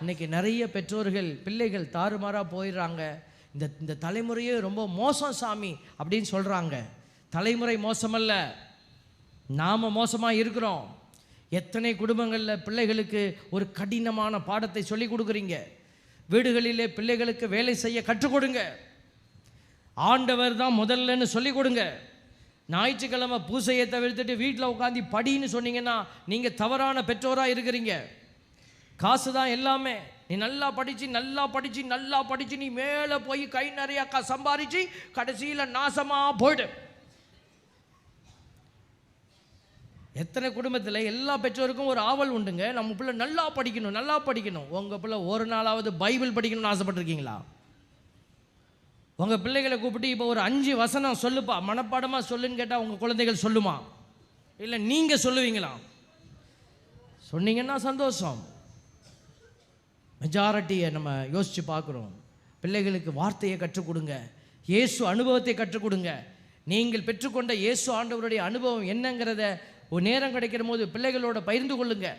இன்னைக்கு நிறைய பெற்றோர்கள் பிள்ளைகள் தாறுமாறாக போயிடுறாங்க. இந்த இந்த தலைமுறையே ரொம்ப மோசம் சாமி அப்படின்னு சொல்கிறாங்க தலைமுறை மோசமல்ல. நாம் மோசமாக இருக்கிறோம். எத்தனை குடும்பங்களில் பிள்ளைகளுக்கு ஒரு கடினமான பாடத்தை சொல்லி கொடுக்குறீங்க. வீடுகளிலே பிள்ளைகளுக்கு வேலை செய்ய கற்றுக் கொடுங்க. ஆண்டவர் தான் முதல்லன்னு சொல்லி கொடுங்க. ஞாயிற்றுக்கிழமை பூசையை தவிர்த்துட்டு வீட்டில் உட்காந்து படின்னு சொன்னீங்கன்னா நீங்கள் தவறான பெற்றோராக இருக்கிறீங்க. காசு தான் எல்லாமே. நீ நல்லா படித்து நல்லா படித்து நல்லா படித்து நீ மேலே போய் கை நிறையா க சம்பாரித்து கடைசியில் நாசமாக போயிடு. எத்தனை குடும்பத்தில் எல்லா பெற்றோருக்கும் ஒரு ஆவல் உண்டுங்க. நம்ம பிள்ளை நல்லா படிக்கணும் நல்லா படிக்கணும். உங்கள் பிள்ளை ஒரு நாளாவது பைபிள் படிக்கணும்னு ஆசைப்பட்டிருக்கீங்களா? உங்கள் பிள்ளைகளை கூப்பிட்டு இப்போ ஒரு அஞ்சு வசனம் சொல்லுப்பா. மனப்பாடமாக சொல்லுன்னு கேட்டால் உங்கள் குழந்தைகள் சொல்லுமா? இல்லை நீங்கள் சொல்லுவீங்களா? சொன்னீங்கன்னா சந்தோஷம். மெஜாரிட்டியை நம்ம யோசித்து பார்க்குறோம். பிள்ளைகளுக்கு வார்த்தையை கற்றுக் கொடுங்க. இயேசு அனுபவத்தை கற்றுக் கொடுங்க. நீங்கள் பெற்றுக்கொண்ட இயேசு ஆண்டவருடைய அனுபவம் என்னங்கிறத ஒரு நேரம் கிடைக்கிற போது பிள்ளைகளோட பகிர்ந்து கொள்ளுங்கள்